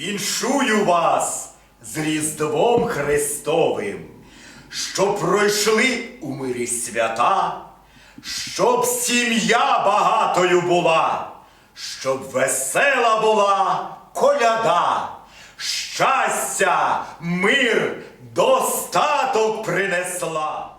Віншую вас з Різдвом Христовим, щоб пройшли у мирі свята, щоб сім'я багатою була, щоб весела була коляда, щастя, мир, достаток принесла.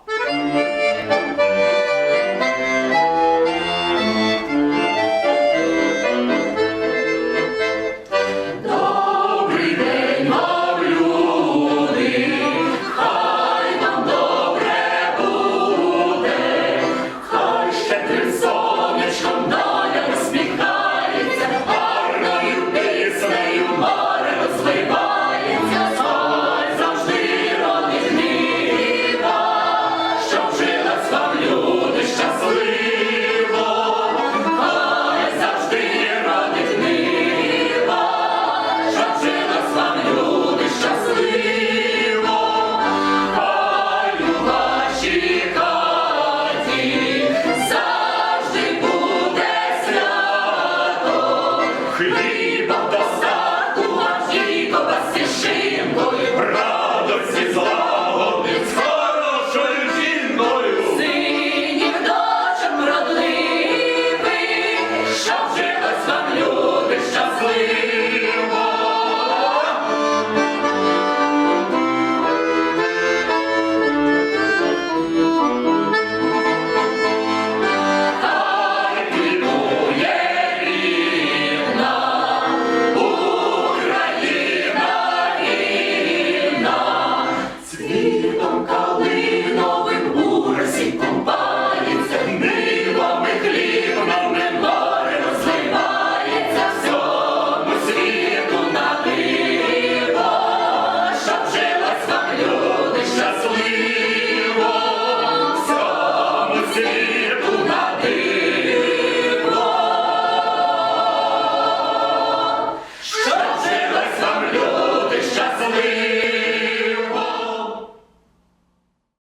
Jeszcze tylko